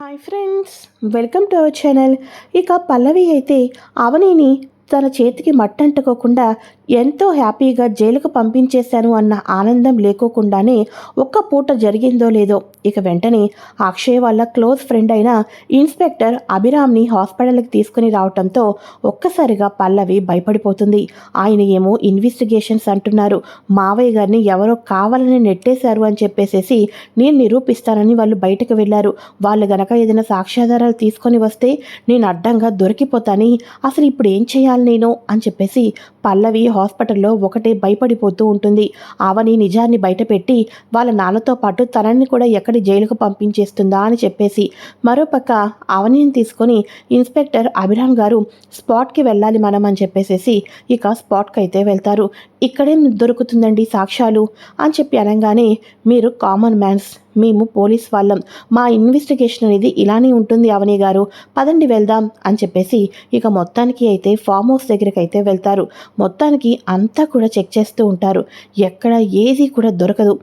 Hi friends welcome to our channel. ఇక పల్లవి అయితే అవనిని తన చేతికి మట్టంటుకోకుండా ఎంతో హ్యాపీగా జైలుకు పంపించేశాను అన్న ఆనందం లేకోకుండానే ఒక్క పూట జరిగిందో లేదో ఇక వెంటనే అక్షయ్ వాళ్ళ క్లోజ్ ఫ్రెండ్ అయిన ఇన్స్పెక్టర్ అభిరామ్ని హాస్పిటల్కి తీసుకుని రావటంతో ఒక్కసారిగా పల్లవి భయపడిపోతుంది. ఆయన ఏమో ఇన్వెస్టిగేషన్స్ అంటున్నారు. మావయ్య గారిని ఎవరో కావాలని నెట్టేశారు అని చెప్పేసేసి నేను నిరూపిస్తానని వాళ్ళు బయటకు వెళ్ళారు. వాళ్ళు గనక ఏదైనా సాక్ష్యాధారాలు తీసుకొని వస్తే నేను అడ్డంగా దొరికిపోతాని. అసలు ఇప్పుడు ఏం చేయాలి? నేను అని చెప్పేసి పల్లవి హాస్పిటల్లో ఒకటే భయపడిపోతూ ఉంటుంది. ఆవని నిజాన్ని బయటపెట్టి వాళ్ళ నాన్నతో పాటు తనని కూడా ఎక్కడి జైలుకు పంపించేస్తుందా అని చెప్పేసి మరోపక్క ఆవనిని తీసుకొని ఇన్స్పెక్టర్ అభిరామ్ గారు స్పాట్కి వెళ్ళాలి మనం అని చెప్పేసేసి ఇక స్పాట్కి అయితే వెళ్తారు. ఇక్కడేం దొరుకుతుందండి సాక్ష్యాలు అని చెప్పి అనగానే మీరు కామన్ మ్యాన్స్ మేము పోలీస్ వాళ్ళం. మా ఇన్వెస్టిగేషన్ అనేది ఇలానే ఉంటుంది అవని గారు. పదండి వెళ్దాం అని చెప్పేసి ఇక మొత్తానికి అయితే ఫామ్ హౌస్ దగ్గరికి అయితే వెళ్తారు. మొత్తానికి అంతా కూడా చెక్ చేస్తూ ఉంటారు. ఎక్కడ ఏది కూడా దొరకదు.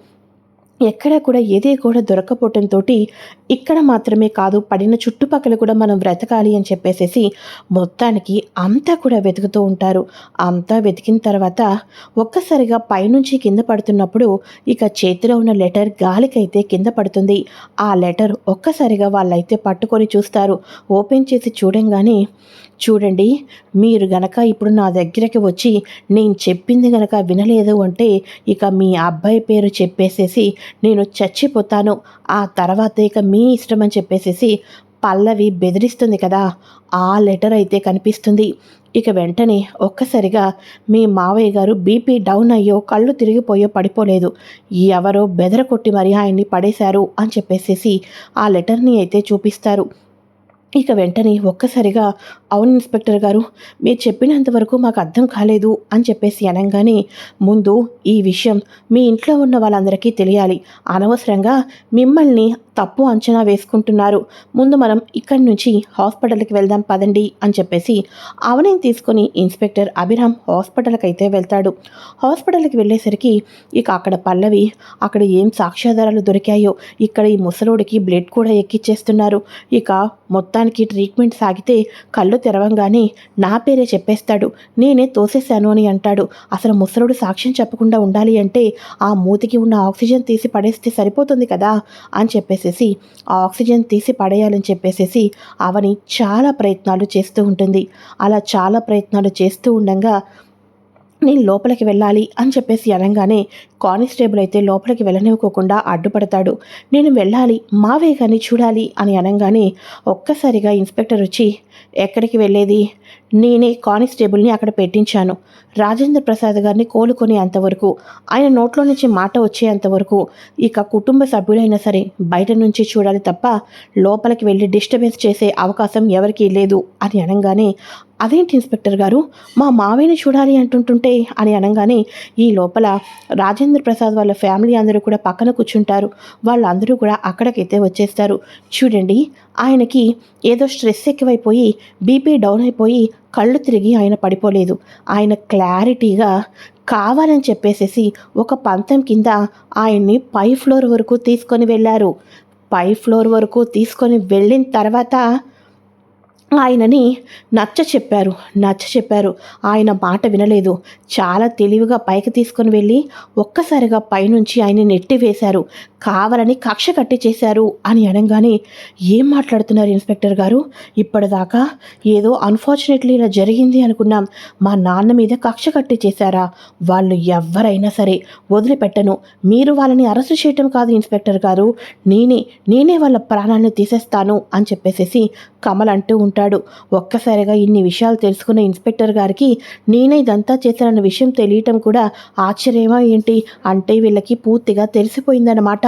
ఎక్కడ కూడా ఏది కూడా దొరకపోవటంతో ఇక్కడ మాత్రమే కాదు పడిన చుట్టుపక్కల కూడా మనం బ్రతకాలి అని చెప్పేసేసి మొత్తానికి అంతా కూడా వెతుకుతూ ఉంటారు. అంతా వెతికిన తర్వాత ఒక్కసారిగా పైనుంచి కింద పడుతున్నప్పుడు ఇక చేతిలో ఉన్న లెటర్ గాలికైతే కింద పడుతుంది. ఆ లెటర్ ఒక్కసారిగా వాళ్ళైతే పట్టుకొని చూస్తారు. ఓపెన్ చేసి చూడంగానే చూడండి మీరు గనక ఇప్పుడు నా దగ్గరికి వచ్చి నేను చెప్పింది గనక వినలేదు అంటే ఇక మీ అబ్బాయి పేరు చెప్పేసేసి నేను చచ్చిపోతాను. ఆ తర్వాత ఇక మీ ఇష్టం అని చెప్పేసేసి పల్లవి బెదిరిస్తుంది కదా. ఆ లెటర్ అయితే కనిపిస్తుంది. ఇక వెంటనే ఒక్కసారిగా మీ మావయ్య గారు బీపీ డౌన్ అయ్యో కళ్ళు తిరిగిపోయో పడిపోలేదు. ఎవరో బెదర కొట్టి మరి ఆయన్ని పడేశారు అని చెప్పేసేసి ఆ లెటర్ని అయితే చూపిస్తారు. ఇక వెంటనే ఒక్కసారిగా అవును ఇన్స్పెక్టర్ గారు మీరు చెప్పినంత వరకు మాకు అర్థం కాలేదు అని చెప్పేసి అనగానే ముందు ఈ విషయం మీ ఇంట్లో ఉన్న వాళ్ళందరికీ తెలియాలి. అనవసరంగా మిమ్మల్ని తప్పు అంచనా వేసుకుంటున్నారు. ముందు మనం ఇక్కడి నుంచి హాస్పిటల్కి వెళ్దాం పదండి అని చెప్పేసి అవనిని తీసుకొని ఇన్స్పెక్టర్ అభిరామ్ హాస్పిటల్కి అయితే వెళ్తాడు. హాస్పిటల్కి వెళ్ళేసరికి ఇక అక్కడ పల్లవి అక్కడ ఏం సాక్ష్యాధారాలు దొరికాయో ఇక్కడ ఈ ముసలోడికి బ్లడ్ కూడా ఎక్కిచ్చేస్తున్నారు. ఇక మొత్తానికి ట్రీట్మెంట్ సాగితే కళ్ళు తెరవంగానే నా పేరే చెప్పేస్తాడు. నేనే తోసేశాను అని అంటాడు. అసలు ముసలుడు సాక్ష్యం చెప్పకుండా ఉండాలి అంటే ఆ మూతికి ఉన్న ఆక్సిజన్ తీసి పడేస్తే సరిపోతుంది కదా అని చెప్పేసేసి ఆ ఆక్సిజన్ తీసి పడేయాలని చెప్పేసేసి అవని చాలా ప్రయత్నాలు చేస్తూ ఉంటుంది. అలా చాలా ప్రయత్నాలు చేస్తూ ఉండగా నేను లోపలికి వెళ్ళాలి అని చెప్పేసి అనగానే కానిస్టేబుల్ అయితే లోపలికి వెళ్ళనివ్వకోకుండా అడ్డుపడతాడు. నేను వెళ్ళాలి మావే కానీ చూడాలి అని అనగానే ఒక్కసారిగా ఇన్స్పెక్టర్ వచ్చి ఎక్కడికి వెళ్ళేది? నేనే కానిస్టేబుల్ని అక్కడ పెట్టించాను. రాజేంద్ర ప్రసాద్ గారిని కోలుకునే అంతవరకు ఆయన నోట్లో నుంచి మాట వచ్చేంతవరకు ఇక కుటుంబ సభ్యులైనా సరే బయట నుంచి చూడాలి తప్ప లోపలికి వెళ్ళి డిస్టర్బెన్స్ చేసే అవకాశం ఎవరికీ లేదు అని అనగానే అదేంటి ఇన్స్పెక్టర్ గారు? మా మావయ్యని చూడాలి అంటుంటుంటే అని అనగానే ఈ లోపల రాజేంద్ర ప్రసాద్ వాళ్ళ ఫ్యామిలీ అందరూ కూడా పక్కన కూర్చుంటారు. వాళ్ళందరూ కూడా అక్కడికైతే వచ్చేస్తారు. చూడండి ఆయనకి ఏదో స్ట్రెస్ ఎక్కువైపోయి బీపీ డౌన్ అయిపోయి కళ్ళు తిరిగి ఆయన పడిపోలేదు. ఆయన క్లారిటీగా కావాలని చెప్పేసేసి ఒక పంతం కింద ఆయన్ని పై ఫ్లోర్ వరకు తీసుకొని వెళ్ళారు. పై ఫ్లోర్ వరకు తీసుకొని వెళ్ళిన తర్వాత ఆయనని నచ్చ చెప్పారు నచ్చ చెప్పారు. ఆయన మాట వినలేదు. చాలా తెలివిగా పైకి తీసుకొని వెళ్ళి ఒక్కసారిగా పైనుంచి ఆయన నెట్టివేశారు కావాలని కక్ష కట్టి చేశారు అని అనగానే ఏం మాట్లాడుతున్నారు ఇన్స్పెక్టర్ గారు? ఇప్పటిదాకా ఏదో అన్ఫార్చునేట్లీ ఇలా జరిగింది అనుకున్నాం. మా నాన్న మీద కక్ష కట్టి చేశారా? వాళ్ళు ఎవరైనా సరే వదిలిపెట్టను. మీరు వాళ్ళని అరెస్ట్ చేయటం కాదు ఇన్స్పెక్టర్ గారు. నేనే నేనే వాళ్ళ ప్రాణాన్ని తీసేస్తాను అని చెప్పేసేసి కమల్ అంటూ ఉంటాడు. ఒక్కసారిగా ఇన్ని విషయాలు తెలుసుకున్న ఇన్స్పెక్టర్ గారికి నేనే ఇదంతా చేశానన్న విషయం తెలియటం కూడా ఆశ్చర్యమా ఏంటి? అంటే వీళ్ళకి పూర్తిగా తెలిసిపోయిందన్నమాట.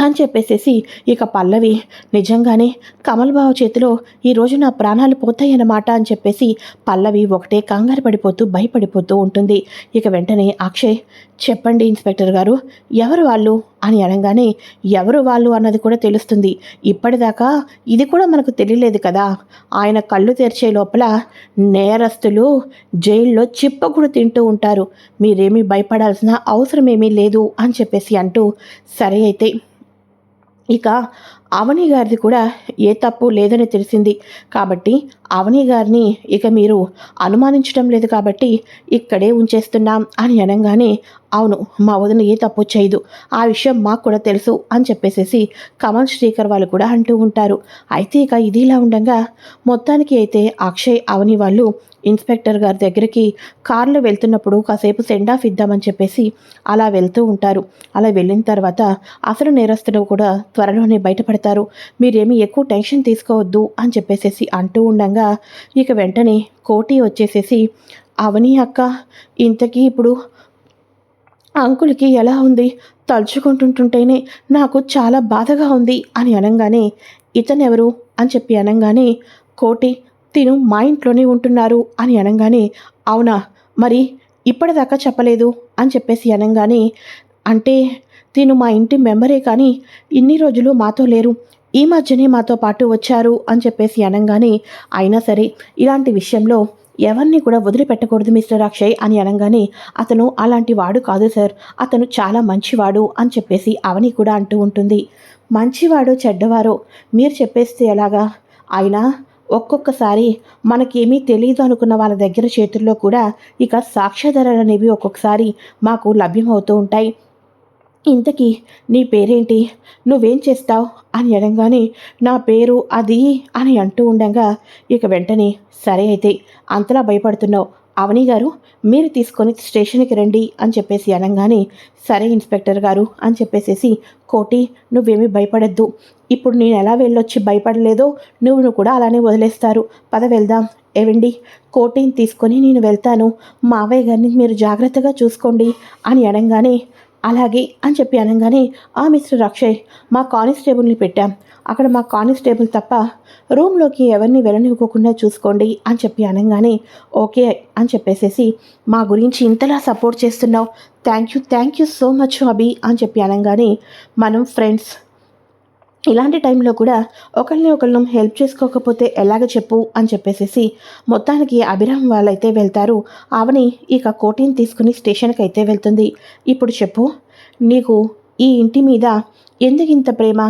అని చెప్పేసేసి ఇక పల్లవి నిజంగానే కమల్ బావ చేతిలో ఈరోజు నా ప్రాణాలు పోతాయన్నమాట అని చెప్పేసి పల్లవి ఒకటే కంగారు పడిపోతూ భయపడిపోతూ ఉంటుంది. ఇక వెంటనే అక్షయ్ చెప్పండి ఇన్స్పెక్టర్ గారు ఎవరు వాళ్ళు? అని అనగానే ఎవరు వాళ్ళు అన్నది కూడా తెలుస్తుంది. ఇప్పటిదాకా ఇది కూడా మనకు తెలియలేదు కదా. ఆయన కళ్ళు తెరిచే లోపల నేరస్తులు జైల్లో చిప్పకుడు తింటూ ఉంటారు. మీరేమీ భయపడాల్సిన అవసరం ఏమీ లేదు అని చెప్పేసి అంటూ సరే అయితే ఇక అవని గారిది కూడా ఏ తప్పు లేదని తెలిసింది. కాబట్టి అవని గారిని ఇక మీరు అనుమానించడం లేదు కాబట్టి ఇక్కడే ఉంచేస్తున్నాం అని అనగానే అవును మా వదిన ఏ తప్పు చేయదు. ఆ విషయం మాకు కూడా తెలుసు అని చెప్పేసేసి కమల్ శ్రీకర్ వాళ్ళు కూడా అంటూ ఉంటారు. అయితే ఇక ఇది ఇలా ఉండగా మొత్తానికి అయితే అక్షయ్ అవని వాళ్ళు ఇన్స్పెక్టర్ గారి దగ్గరికి కారులో వెళ్తున్నప్పుడు కాసేపు సెండ్ ఆఫ్ ఇద్దామని చెప్పేసి అలా వెళ్తూ ఉంటారు. అలా వెళ్ళిన తర్వాత అసలు నేరస్తులు కూడా త్వరలోనే బయటపడతారు. మీరేమీ ఎక్కువ టెన్షన్ తీసుకోవద్దు అని చెప్పేసేసి అంటూ ఉండగా ఇక వెంటనే కోటి వచ్చేసేసి అవని అక్క ఇంతకీ ఇప్పుడు అంకుల్కి ఎలా ఉంది? తలుచుకుంటుంటుంటేనే నాకు చాలా బాధగా ఉంది అని అనగానే ఇతనెవరు? అని చెప్పి అనగానే కోటి తిను మా ఇంట్లోనే ఉంటున్నారు అని అనగానే అవునా? మరి ఇప్పటిదాకా చెప్పలేదు అని చెప్పేసి అనగానే అంటే తిను మా ఇంటి మెంబరే కానీ ఇన్ని రోజులు మాతో లేరు. ఈ మధ్యనే మాతో పాటు వచ్చారు అని చెప్పేసి అనగానే అయినా సరే ఇలాంటి విషయంలో ఎవరిని కూడా వదిలిపెట్టకూడదు మిస్టర్ అక్షయ్ అని అనగానే అతను అలాంటి వాడు కాదు సార్. అతను చాలా మంచివాడు అని చెప్పేసి అవని కూడా అంటూ ఉంటుంది. మంచివాడు చెడ్డవారో? మీరు చెప్పేస్తే ఎలాగా? అయినా ఒక్కొక్కసారి మనకేమీ తెలియదు అనుకున్న వాళ్ళ దగ్గర చేతుల్లో కూడా ఇక సాక్ష్యాధారాలు అనేవి ఒక్కొక్కసారి మాకు లభ్యమవుతూ ఉంటాయి. ఇంతకీ నీ పేరేంటి? నువ్వేం చేస్తావు? అని అడగానే నా పేరు అది అని అంటూ ఉండగా ఇక వెంటనే సరే అయితే అంతలా భయపడుతున్నావు. అవని గారు మీరు తీసుకొని స్టేషన్కి రండి అని చెప్పేసి అనగానే సరే ఇన్స్పెక్టర్ గారు అని చెప్పేసేసి కోటి నువ్వేమీ భయపడద్దు. ఇప్పుడు నేను ఎలా వెళ్ళొచ్చి భయపడలేదో నువ్వు కూడా అలానే వదిలేస్తారు. పద వెళ్దాం. ఏవండి? కోటిని తీసుకొని నేను వెళ్తాను. మావయ్య గారిని మీరు జాగ్రత్తగా చూసుకోండి అని అనగానే అలాగే అని చెప్పి అనగానే ఆ మిస్టర్ అక్షయ్ మా కానిస్టేబుల్ని పెట్టాం. అక్కడ మా కానిస్టేబుల్ తప్ప రూమ్లోకి ఎవరిని వెళ్ళనివ్వకుండా చూసుకోండి అని చెప్పి అనగానే ఓకే అని చెప్పేసేసి మా గురించి ఇంతలా సపోర్ట్ చేస్తున్నావు. Thank you thank you so much Abhi అని చెప్పి అనగానే మనం ఫ్రెండ్స్ ఇలాంటి టైంలో కూడా ఒకరిని ఒకరిని హెల్ప్ చేసుకోకపోతే ఎలాగ చెప్పు అని చెప్పేసేసి మొత్తానికి అభిరామ్ వాళ్ళైతే వెళ్తారు. ఆవని ఇక కోటిని తీసుకుని స్టేషన్కి అయితే వెళ్తుంది. ఇప్పుడు చెప్పు నీకు ఈ ఇంటి మీద ఎందుకు ఇంత ప్రేమ?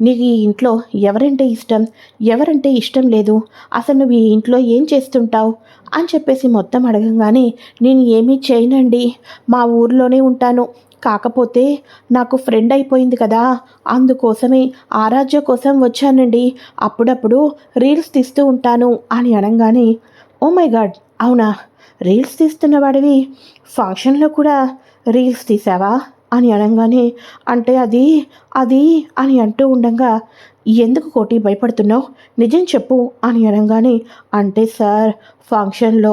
నీకు ఈ ఇంట్లో ఎవరంటే ఇష్టం? ఎవరంటే ఇష్టం లేదు? అసలు నువ్వు ఈ ఇంట్లో ఏం చేస్తుంటావు? అని చెప్పేసి మొత్తం అడగంగానే నేను ఏమీ చేయనండి. మా ఊర్లోనే ఉంటాను. కాకపోతే నాకు ఫ్రెండ్ అయిపోయింది కదా. అందుకోసమే ఆరాధ్య కోసం వచ్చానండి. అప్పుడప్పుడు రీల్స్ తీస్తూ ఉంటాను అని అనగానే ఓ మై గాడ్ అవునా? రీల్స్ తీస్తున్న వాడివి? ఫంక్షన్లో కూడా రీల్స్ తీసావా? అని అనగానే అంటే అది అది అని అంటూ ఉండగా ఎందుకు కోటి భయపడుతున్నావు? నిజం చెప్పు అని అనగానే అంటే సార్ ఫంక్షన్లో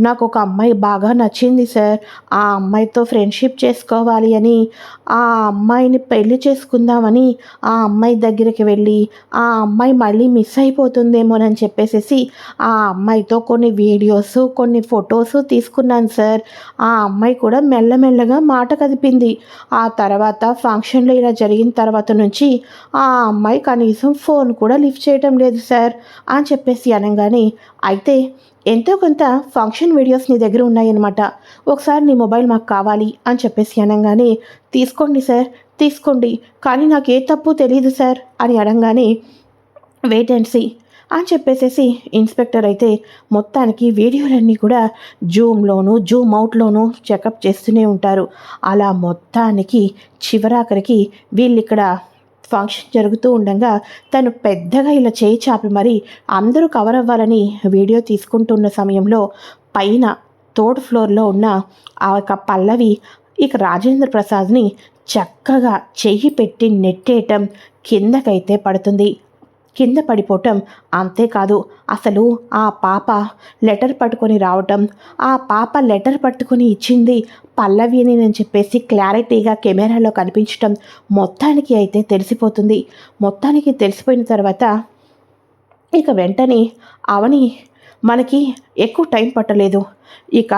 నాకు ఒక అమ్మాయి బాగా నచ్చింది సార్. ఆ అమ్మాయితో ఫ్రెండ్షిప్ చేసుకోవాలి అని ఆ అమ్మాయిని పెళ్ళి చేసుకుందామని ఆ అమ్మాయి దగ్గరికి వెళ్ళి ఆ అమ్మాయి మళ్ళీ మిస్ అయిపోతుందేమోనని చెప్పేసి ఆ అమ్మాయితో కొన్ని వీడియోస్ కొన్ని ఫొటోస్ తీసుకున్నాను సార్. ఆ అమ్మాయి కూడా మెల్లమెల్లగా మాట కదిపింది. ఆ తర్వాత ఫంక్షన్లో ఇలా జరిగిన తర్వాత నుంచి ఆ అమ్మాయి కనీసం ఫోన్ కూడా లిఫ్ట్ చేయటం లేదు సార్ అని చెప్పేసి అనగానే అయితే ఎంతో కొంత ఫంక్షన్ వీడియోస్ నీ దగ్గర ఉన్నాయన్నమాట. ఒకసారి నీ మొబైల్ మాకు కావాలి అని చెప్పేసి అనగానే తీసుకోండి సార్ తీసుకోండి కానీ నాకు ఏ తప్పు తెలియదు సార్ అని అనగానే వెయిట్ అండ్ సీ అని చెప్పేసేసి ఇన్స్పెక్టర్ అయితే మొత్తానికి వీడియోలన్నీ కూడా జూమ్లోను జూమ్ అవుట్లోను చెకప్ చేస్తూనే ఉంటారు. అలా మొత్తానికి చివరాఖరికి వీళ్ళు ఇక్కడ ఫంక్షన్ జరుగుతూ ఉండగా తను పెద్దగా ఇలా చేయి చాపి మరి అందరూ కవర్ అవ్వాలని వీడియో తీసుకుంటున్న సమయంలో పైన థర్డ్ ఫ్లోర్లో ఉన్న ఆ యొక్క పల్లవి ఇక రాజేంద్ర ప్రసాద్ని చక్కగా చెయ్యి పెట్టి నెట్టేయటం కిందకైతే పడుతుంది. కింద పడిపోవటం అంతేకాదు. అసలు ఆ పాప లెటర్ పట్టుకొని రావటం ఆ పాప లెటర్ పట్టుకొని ఇచ్చింది పల్లవిని అని చెప్పేసి క్లారిటీగా కెమెరాలో కనిపించటం మొత్తానికి అయితే తెలిసిపోతుంది. మొత్తానికి తెలిసిపోయిన తర్వాత ఇక వెంటనే అవని మనకి ఎక్కువ టైం పట్టలేదు. ఇక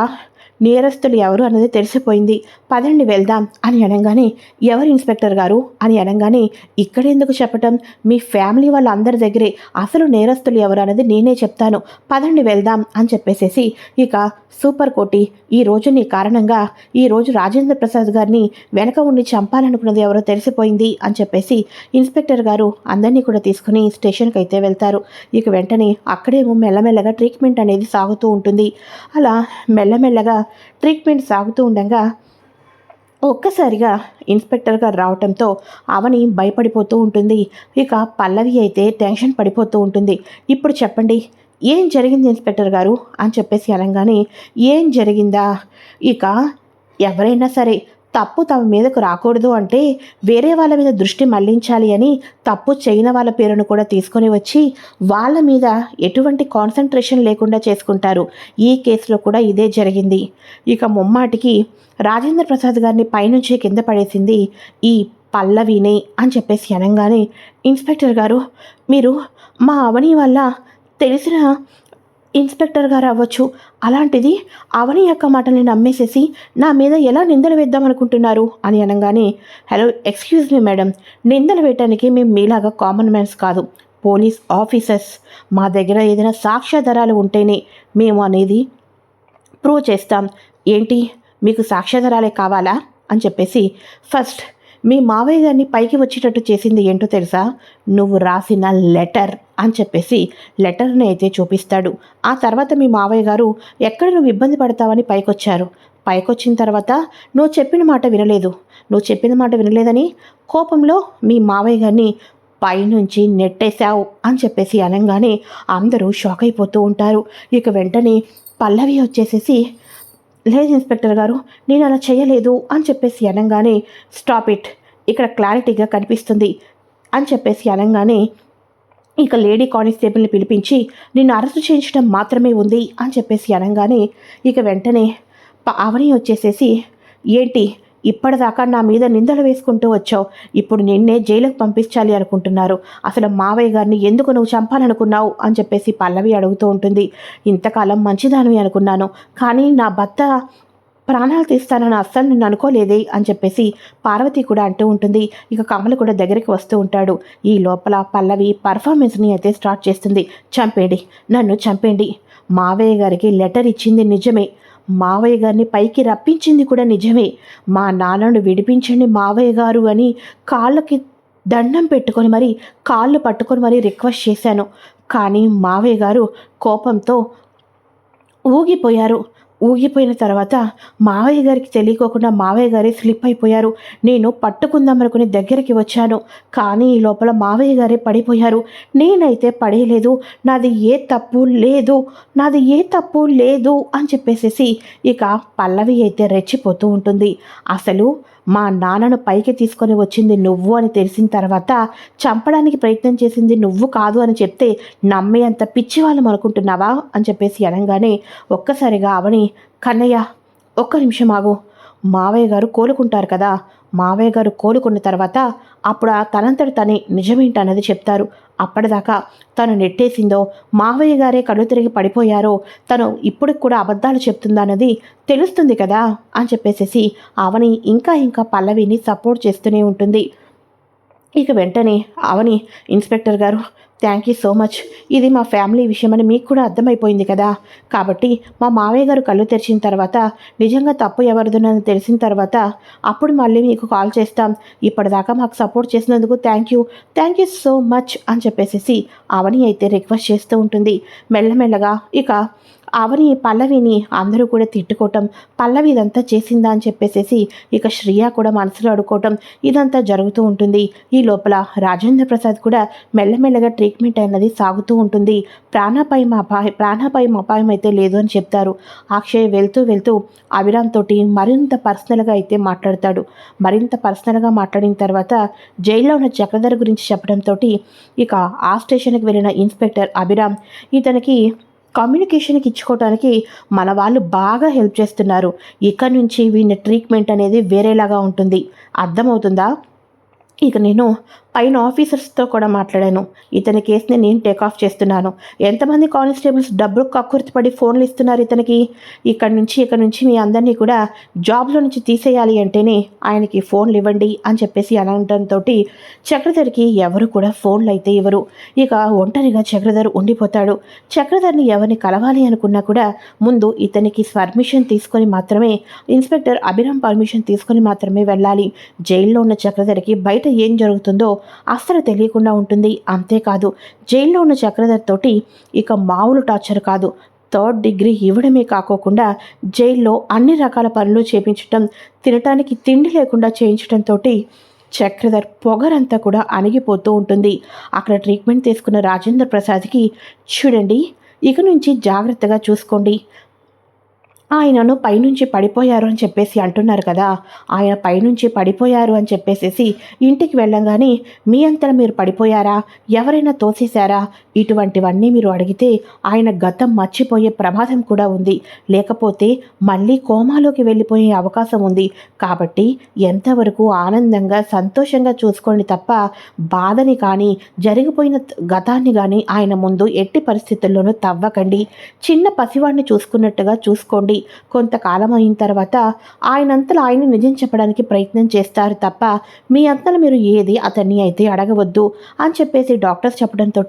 నేరస్తులు ఎవరు అన్నది తెలిసిపోయింది. పదండి వెళ్దాం అని అనగానే ఎవరు ఇన్స్పెక్టర్ గారు? అని అనగానే ఇక్కడెందుకు చెప్పటం? మీ ఫ్యామిలీ వాళ్ళందరి దగ్గరే. అసలు నేరస్తులు ఎవరు అన్నది నేనే చెప్తాను. పదండి వెళ్దాం అని చెప్పేసేసి ఇక సూపర్ కోటి ఈ రోజు నీ కారణంగా ఈ రోజు రాజేంద్ర ప్రసాద్ గారిని వెనక ఉండి చంపాలనుకున్నది ఎవరో తెలిసిపోయింది అని చెప్పేసి ఇన్స్పెక్టర్ గారు అందరినీ కూడా తీసుకుని స్టేషన్కి అయితే వెళ్తారు. ఇక వెంటనే అక్కడేమో మెల్లమెల్లగా ట్రీట్మెంట్ అనేది సాగుతూ ఉంటుంది. అలా మెల్లమెల్లగా ట్రీట్మెంట్ సాగుతూ ఉండగా ఒక్కసారిగా ఇన్స్పెక్టర్ గారు రావటంతో అవని భయపడిపోతూ ఉంటుంది. ఇక పల్లవి అయితే టెన్షన్ పడిపోతూ ఉంటుంది. ఇప్పుడు చెప్పండి ఏం జరిగింది ఇన్స్పెక్టర్ గారు? అని చెప్పేసి అనగానే ఏం జరిగిందా? ఇక ఎవరైనా సరే తప్పు తమ మీదకు రాకూడదు అంటే వేరే వాళ్ళ మీద దృష్టి మళ్ళించాలి అని తప్పు చేయని వాళ్ళ పేరును కూడా తీసుకొని వచ్చి వాళ్ళ మీద ఎటువంటి కాన్సన్ట్రేషన్ లేకుండా చేసుకుంటారు. ఈ కేసులో కూడా ఇదే జరిగింది. ఇక ముమ్మాటికి రాజేంద్ర ప్రసాద్ గారిని పైనుంచి కింద పడేసింది ఈ పల్లవినే అని చెప్పేసి అనగానే ఇన్స్పెక్టర్ గారు మీరు మా అవని వల్ల తెలిసిన ఇన్స్పెక్టర్ గారు అవ్వచ్చు. అలాంటిది అవని యొక్క మాటల్ని నమ్మేసేసి నా మీద ఎలా నిందలు వేద్దాం అనుకుంటున్నారు అని అనగానే హలో ఎక్స్క్యూజ్ మీ మేడం. నిందలు వేయటానికి మేము మీలాగా కామన్ మ్యాన్స్ కాదు. Police officers. మా దగ్గర ఏదైనా సాక్ష్యాధారాలు ఉంటేనే మేము అనేది ప్రూవ్ చేస్తాం. ఏంటి? మీకు సాక్ష్యాధారాలే కావాలా? అని చెప్పేసి ఫస్ట్ మీ మావయ్య గారిని పైకి వచ్చేటట్టు చేసింది ఏంటో తెలుసా? నువ్వు రాసిన లెటర్. అని చెప్పేసి లెటర్ని అయితే చూపిస్తాడు. ఆ తర్వాత మీ మావయ్య గారు ఎక్కడ నువ్వు ఇబ్బంది పడతావని పైకొచ్చారు. పైకొచ్చిన తర్వాత నువ్వు చెప్పిన మాట వినలేదు. నువ్వు చెప్పిన మాట వినలేదని కోపంలో మీ మావయ్య గారిని పైనుంచి నెట్టేశావు అని చెప్పేసి అనగానే అందరూ షాక్ అయిపోతూ ఉంటారు. ఇక వెంటనే పల్లవి వచ్చేసేసి లేదు ఇన్స్పెక్టర్ గారు నేను అలా చేయలేదు అని చెప్పేసి అనగానే స్టాప్ ఇట్. ఇక్కడ క్లారిటీగా కనిపిస్తుంది అని చెప్పేసి అనగానే ఇక లేడీ కానిస్టేబుల్ని పిలిపించి నిన్ను అరెస్ట్ చేయించడం మాత్రమే ఉంది అని చెప్పేసి అనగానే ఇక వెంటనే ఆవని అవని వచ్చేసేసి ఏంటి ఇప్పటిదాకా నా మీద నిందలు వేసుకుంటూ వచ్చావు. ఇప్పుడు నిన్నే జైలుకు పంపించాలి అనుకుంటున్నారు. అసలు మావయ్య గారిని ఎందుకు నువ్వు చంపాలనుకున్నావు? అని చెప్పేసి పల్లవి అడుగుతూ ఉంటుంది. ఇంతకాలం మంచిదానివి అనుకున్నాను. కానీ నా భర్త ప్రాణాలు తీస్తానని అస్సలు నిన్ను అనుకోలేదే అని చెప్పేసి పార్వతి కూడా అంటూ ఉంటుంది. ఇక కమల కూడా దగ్గరికి వస్తూ ఉంటాడు. ఈ లోపల పల్లవి పర్ఫార్మెన్స్ని అయితే స్టార్ట్ చేస్తుంది. చంపేయండి నన్ను చంపేయండి. మావయ్య గారికి లెటర్ ఇచ్చింది నిజమే. మావయ్య గారిని పైకి రప్పించింది కూడా నిజమే. మా నాన్నను విడిపించండి మావయ్య గారు అని కాళ్ళకి దండం పెట్టుకొని మరి కాళ్ళు పట్టుకొని మరి రిక్వెస్ట్ చేశాను. కానీ మావయ్య గారు కోపంతో ఊగిపోయారు. ఊగిపోయిన తర్వాత మావయ్య గారికి తెలియకోకుండా మావయ్య గారి స్లిప్ అయిపోయారు. నేను పట్టుకుందామనుకుని దగ్గరికి వచ్చాను. కానీ ఈ లోపల మావయ్య గారే పడిపోయారు. నేనైతే పడేయలేదు. నాది ఏ తప్పు లేదు. నాది ఏ తప్పు లేదు అని చెప్పేసేసి ఇక పల్లవి అయితే రెచ్చిపోతూ ఉంటుంది. అసలు మా నాన్నను పైకి తీసుకొని వచ్చింది నువ్వు అని తెలిసిన తర్వాత చంపడానికి ప్రయత్నం చేసింది నువ్వు కాదు అని చెప్తే నమ్మే అంత పిచ్చి వాళ్ళం అనుకుంటున్నావా అని చెప్పేసి అనగానే ఒక్కసారిగా అవని కన్నయ్య ఒక్క నిమిషం ఆగు. మావయ్య గారు కోలుకుంటారు కదా. మావయ్య గారు కోలుకున్న తర్వాత అప్పుడు ఆ తనంతటి తనే నిజమేంటన్నది చెప్తారు. అప్పటిదాకా తను నెట్టేసిందో మావయ్య గారే కళ్ళు తిరిగి పడిపోయారో తను ఇప్పుడు కూడా అబద్ధాలు చెప్తుందన్నది తెలుస్తుంది కదా అని చెప్పేసేసి అవని ఇంకా ఇంకా పల్లవిని సపోర్ట్ చేస్తూనే ఉంటుంది. ఇక వెంటనే అవని ఇన్స్పెక్టర్ గారు థ్యాంక్ యూ సో మచ్ ఇది మా ఫ్యామిలీ విషయమని మీకు కూడా అర్థమైపోయింది కదా. కాబట్టి మా మావయ్య గారు కళ్ళు తెరిచిన తర్వాత నిజంగా తప్పు ఎవరిదోనని తెలిసిన తర్వాత అప్పుడు మళ్ళీ మీకు కాల్ చేస్తాం. ఇప్పటిదాకా మాకు సపోర్ట్ చేసినందుకు thank you thank you so much అని చెప్పేసేసి అవని అయితే రిక్వెస్ట్ చేస్తూ ఉంటుంది. మెల్లమెల్లగా ఇక అవని పల్లవిని అందరూ కూడా తిట్టుకోవటం పల్లవి ఇదంతా చేసిందా అని చెప్పేసేసి ఇక శ్రియ కూడా మనసులో అడుకోవటం ఇదంతా జరుగుతూ ఉంటుంది. ఈ లోపల రాజేంద్ర ప్రసాద్ కూడా మెల్లమెల్లగా ట్రీట్మెంట్ అన్నది సాగుతూ ఉంటుంది. ప్రాణాపాయం అపాయం ప్రాణాపాయం అపాయం అయితే లేదు అని చెప్తారు. అక్షయ్ వెళ్తూ వెళ్తూ అభిరామ్ తోటి మరింత పర్సనల్గా అయితే మాట్లాడతాడు. మరింత పర్సనల్గా మాట్లాడిన తర్వాత జైల్లో ఉన్న చక్రధర్ గురించి చెప్పడంతో ఇక ఆ స్టేషన్కి వెళ్ళిన ఇన్స్పెక్టర్ అభిరామ్ ఇతనికి కమ్యూనికేషన్కి ఇచ్చుకోవడానికి మన వాళ్ళు బాగా హెల్ప్ చేస్తున్నారు. ఇక్కడ నుంచి వీళ్ళ ట్రీట్మెంట్ అనేది వేరేలాగా ఉంటుంది. అర్థమవుతుందా? ఇక నేను పైన ఆఫీసర్స్తో కూడా మాట్లాడాను. ఇతని కేసుని నేను టేక్ ఆఫ్ చేస్తున్నాను. ఎంతమంది కానిస్టేబుల్స్ డబ్బులు కక్కుర్తిపడి ఫోన్లు ఇస్తున్నారు ఇతనికి? ఇక్కడి నుంచి ఇక్కడ నుంచి మీ అందరినీ కూడా జాబ్లో నుంచి తీసేయాలి అంటేనే ఆయనకి ఫోన్లు ఇవ్వండి అని చెప్పేసి అనడంతో చక్రధర్కి ఎవరు కూడా ఫోన్లు అయితే ఇవ్వరు. ఇక ఒంటరిగా చక్రధర్ ఉండిపోతాడు. చక్రధర్ని ఎవరిని కలవాలి అనుకున్నా కూడా ముందు ఇతనికి పర్మిషన్ తీసుకొని మాత్రమే ఇన్స్పెక్టర్ అభిరామ్ పర్మిషన్ తీసుకొని మాత్రమే వెళ్ళాలి. జైల్లో ఉన్న చక్రధర్కి బయట ఏం జరుగుతుందో అస్సలు తెలియకుండా ఉంటుంది. అంతేకాదు జైల్లో ఉన్న చక్రధర్తోటి ఇక మామూలు టార్చర్ కాదు. థర్డ్ డిగ్రీ ఇవ్వడమే కాకోకుండా జైల్లో అన్ని రకాల పనులు చేపించటం తినటానికి తిండి లేకుండా చేయించడంతో చక్రధర్ పొగరంతా కూడా అణిగిపోతూ ఉంటుంది. అక్కడ ట్రీట్మెంట్ తీసుకున్న రాజేంద్ర ప్రసాద్కి చూడండి ఇక నుంచి జాగ్రత్తగా చూసుకోండి. ఆయనను పైనుంచి పడిపోయారు అని చెప్పేసి అంటున్నారు కదా. ఆయన పైనుంచి పడిపోయారు అని చెప్పేసేసి ఇంటికి వెళ్ళంగానే మీ అంతలో మీరు పడిపోయారా? ఎవరైనా తోసేశారా? ఇటువంటివన్నీ మీరు అడిగితే ఆయన గతం మర్చిపోయే ప్రమాదం కూడా ఉంది. లేకపోతే మళ్ళీ కోమాలోకి వెళ్ళిపోయే అవకాశం ఉంది. కాబట్టి ఎంతవరకు ఆనందంగా సంతోషంగా చూసుకోండి తప్ప బాధని కానీ జరిగిపోయిన గతాన్ని కానీ ఆయన ముందు ఎట్టి పరిస్థితుల్లోనూ తవ్వకండి. చిన్న పసివాడిని చూసుకున్నట్టుగా చూసుకోండి. కొంతకాలం అయిన తర్వాత ఆయనంతలో ఆయన్ని నిజం చెప్పడానికి ప్రయత్నం చేస్తారు తప్ప మీ అంతలో మీరు ఏది అతన్ని అయితే అడగవద్దు అని చెప్పేసి డాక్టర్స్ చెప్పడంతో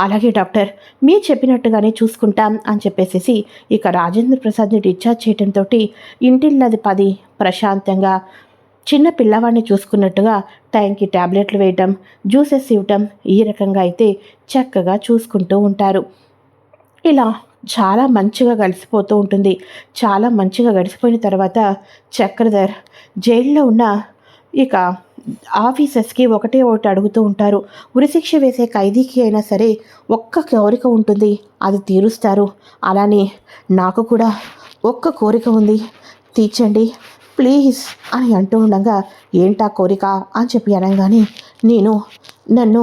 అలాగే డాక్టర్ మీరు చెప్పినట్టుగానే చూసుకుంటాం అని చెప్పేసి ఇక రాజేంద్ర ప్రసాద్ని డిశ్చార్జ్ చేయడంతో ఇంటిల్లది పది ప్రశాంతంగా చిన్న పిల్లవాడిని చూసుకున్నట్టుగా టైంకి ట్యాబ్లెట్లు వేయటం జ్యూసెస్ ఇవ్వటం ఈ రకంగా అయితే చక్కగా చూసుకుంటూ ఉంటారు. ఇలా చాలా మంచిగా కలిసిపోతూ ఉంటుంది. చాలా మంచిగా గడిచిపోయిన తర్వాత చక్రధర్ జైల్లో ఉన్న ఇక ఆఫీసర్స్కి ఒకటే ఒకటి అడుగుతూ ఉంటారు. ఉరిశిక్ష వేసే ఖైదీకి అయినా సరే ఒక్క కోరిక ఉంటుంది. అది తీరుస్తారు. అలానే నాకు కూడా ఒక్క కోరిక ఉంది. తీర్చండి ప్లీజ్ అని అంటూ ఉండగా ఏంటా కోరిక అని చెప్పి అనగానే నేను నన్ను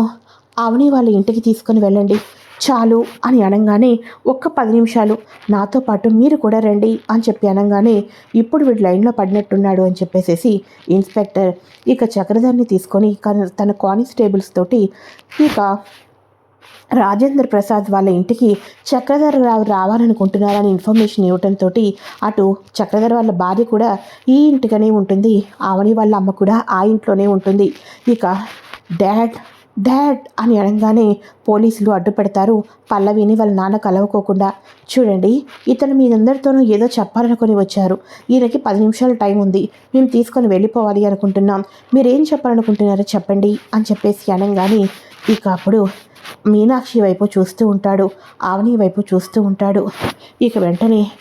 అవని వాళ్ళ ఇంటికి తీసుకొని వెళ్ళండి. చాలు అని అనగానే ఒక్క పది నిమిషాలు నాతో పాటు మీరు కూడా రండి అని చెప్పి అనగానే ఇప్పుడు వీడు లైన్లో పడినట్టున్నాడు అని చెప్పేసేసి ఇన్స్పెక్టర్ ఇక చక్రధర్ని తీసుకొని తన కానిస్టేబుల్స్ తోటి ఇక రాజేంద్ర ప్రసాద్ వాళ్ళ ఇంటికి చక్రధర్ రావు రావాలనుకుంటున్నారని ఇన్ఫర్మేషన్ ఇవ్వడంతో అటు చక్రధర్ వాళ్ళ భార్య కూడా ఈ ఇంటికనే ఉంటుంది ఆవని వాళ్ళ అమ్మ కూడా ఆ ఇంట్లోనే ఉంటుంది. ఇక డాడ్ డాడ్ అని అనగానే పోలీసులు అడ్డుపెడతారు. పల్లవిని వాళ్ళ నాన్న కలవకోకుండా. చూడండి ఇతను మీ అందరితోనూ ఏదో చెప్పాలనుకొని వచ్చారు. ఈయనకి పది నిమిషాలు టైం ఉంది. మేము తీసుకొని వెళ్ళిపోవాలి అనుకుంటున్నాం. మీరేం చెప్పాలనుకుంటున్నారో చెప్పండి అని చెప్పేసి అనగానే ఇక అప్పుడు మీనాక్షి వైపు చూస్తూ ఉంటాడు. ఆవని వైపు చూస్తూ ఉంటాడు. ఇక వెంటనే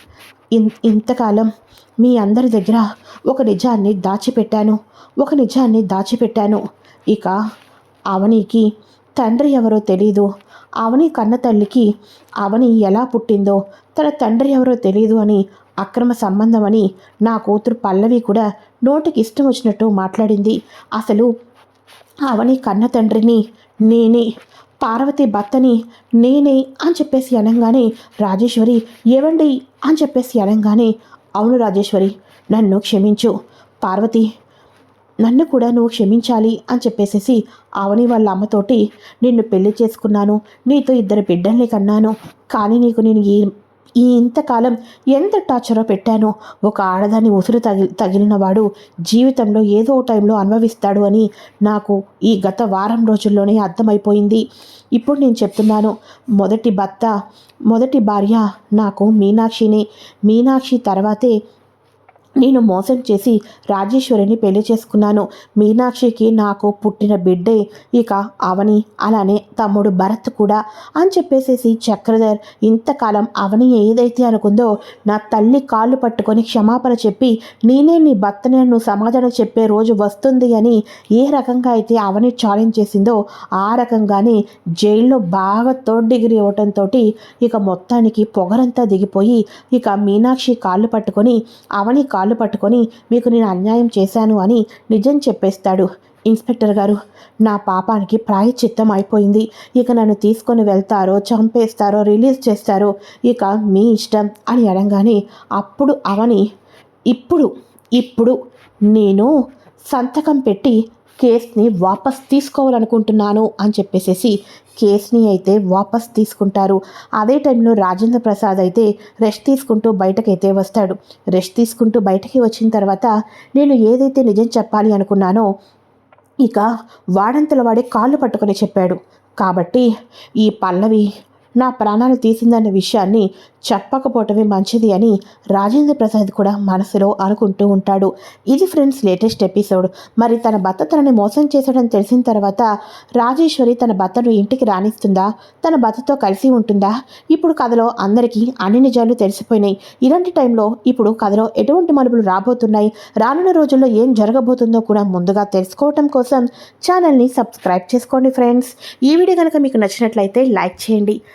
ఇన్ ఇంతకాలం మీ అందరి దగ్గర ఒక నిజాన్ని దాచిపెట్టాను. ఒక నిజాన్ని దాచిపెట్టాను. ఇక అవనికి తండ్రి ఎవరో తెలీదు. అవని కన్న తల్లికి అవని ఎలా పుట్టిందో తన తండ్రి ఎవరో తెలీదు అని అక్రమ సంబంధం అని నా కూతురు పల్లవి కూడా నోటికి ఇష్టం వచ్చినట్టు మాట్లాడింది. అసలు అవని కన్న తండ్రిని నేనే పార్వతి భర్తని నేనే అని చెప్పేసి అనగానే రాజేశ్వరి ఏవండి అని చెప్పేసి అనగానే అవును రాజేశ్వరి నన్ను క్షమించు. పార్వతి నన్ను కూడా నువ్వు క్షమించాలి అని చెప్పేసేసి ఆవని వాళ్ళ అమ్మతోటి నిన్ను పెళ్ళి చేసుకున్నాను. నీతో ఇద్దరు బిడ్డల్ని కన్నాను. కానీ నీకు నేను ఈ ఈ ఇంతకాలం ఎంత టార్చరో పెట్టానో. ఒక ఆడదాన్ని ఉసురు తగి తగిలిన వాడు జీవితంలో ఏదో టైంలో అనుభవిస్తాడు అని నాకు ఈ గత వారం రోజుల్లోనే అర్థమైపోయింది. ఇప్పుడు నేను చెప్తున్నాను మొదటి భర్త మొదటి భార్య నాకు మీనాక్షిని. మీనాక్షి తర్వాతే నేను మోసం చేసి రాజేశ్వరిని పెళ్ళి చేసుకున్నాను. మీనాక్షికి నాకు పుట్టిన బిడ్డే. ఇక అవని అలానే తమ్ముడు భరత్ కూడా. అని చెప్పేసేసి చక్రధర్ ఇంతకాలం అవని ఏదైతే అనుకుందో నా తల్లి కాళ్ళు పట్టుకొని క్షమాపణ చెప్పి నేనే నీ భర్తని నువ్వు సమాధానం చెప్పే రోజు వస్తుంది అని ఏ రకంగా అయితే అవని ఛాలెంజ్ చేసిందో ఆ రకంగానే జైల్లో బాగా థర్డ్ డిగ్రీ ఇవ్వటంతో ఇక మొత్తానికి పొగరంతా దిగిపోయి ఇక మీనాక్షి కాళ్ళు పట్టుకొని అవని కాళ్ళు పట్టుకొని మీకు నేను అన్యాయం చేశాను అని నిజం చెప్పేస్తాడు. ఇన్స్పెక్టర్ గారు నా పాపానికి ప్రాయచిత్తం అయిపోయింది. ఇక నన్ను తీసుకొని వెళ్తారో చంపేస్తారో రిలీజ్ చేస్తారో ఇక మీ ఇష్టం అని అనగానే అప్పుడు అవని ఇప్పుడు ఇప్పుడు నేను సంతకం పెట్టి కేస్ని వాపస్ తీసుకోవాలనుకుంటున్నాను అని చెప్పేసేసి కేస్ని అయితే వాపస్ తీసుకుంటారు. అదే టైంలో రాజేంద్ర ప్రసాద్ అయితే రెస్ట్ తీసుకుంటూ బయటకైతే వస్తాడు. రెస్ట్ తీసుకుంటూ బయటకి వచ్చిన తర్వాత నేను ఏదైతే నిజం చెప్పాలి అనుకున్నానో ఇక వాడంతల వాడే కాళ్ళు పట్టుకొని చెప్పాడు. కాబట్టి ఈ పల్లవి నా ప్రాణాలు తీసిందన్న విషయాన్ని చెప్పకపోవటమే మంచిది అని రాజేంద్ర ప్రసాద్ కూడా మనసులో అనుకుంటూ ఉంటాడు. ఇది ఫ్రెండ్స్ లేటెస్ట్ ఎపిసోడ్. మరి తన భర్త తనని మోసం చేశాడని తెలిసిన తర్వాత రాజేశ్వరి తన భర్తను ఇంటికి రాణిస్తుందా తన భర్తతో కలిసి ఉంటుందా? ఇప్పుడు కథలో అందరికీ అన్ని నిజాలు తెలిసిపోయినాయి. ఇలాంటి టైంలో ఇప్పుడు కథలో ఎటువంటి మలుపులు రాబోతున్నాయి? రానున్న రోజుల్లో ఏం జరగబోతుందో కూడా ముందుగా తెలుసుకోవటం కోసం ఛానల్ని సబ్స్క్రైబ్ చేసుకోండి ఫ్రెండ్స్. ఈ వీడియో కనుక మీకు నచ్చినట్లయితే లైక్ చేయండి.